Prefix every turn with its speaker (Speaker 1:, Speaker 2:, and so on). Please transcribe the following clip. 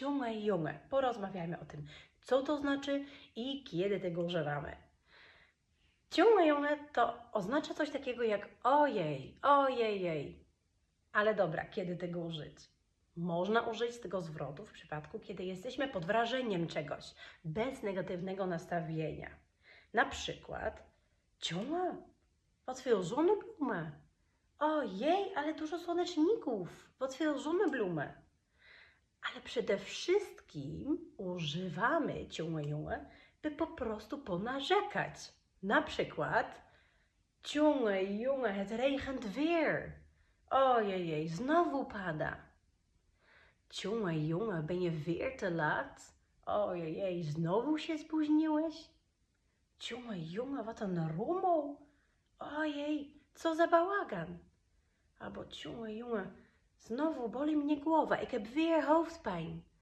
Speaker 1: Jonge. Porozmawiajmy o tym, co to znaczy i kiedy tego używamy. Jonge to oznacza coś takiego jak ojej, ojej, jej. Ale dobra, kiedy tego użyć? Można użyć tego zwrotu w przypadku, kiedy jesteśmy pod wrażeniem czegoś, bez negatywnego nastawienia. Na przykład, wat veel zonnebloemen. Ojej, ale dużo słoneczników. Veel zonnebloemen. Ale przede wszystkim używamy junge, by po prostu ponarzekać. Na przykład, ciągle junge, het regent weer. Ojej, znowu pada. Ciągle junge, ben je weer te laat? Ojej, znowu się spóźniłeś? Ciągle junge, wat een rommel. Ojej, co za bałagan. Albo ciągle junge, Znowu boli mnie głowa. Ik heb weer hoofdpijn.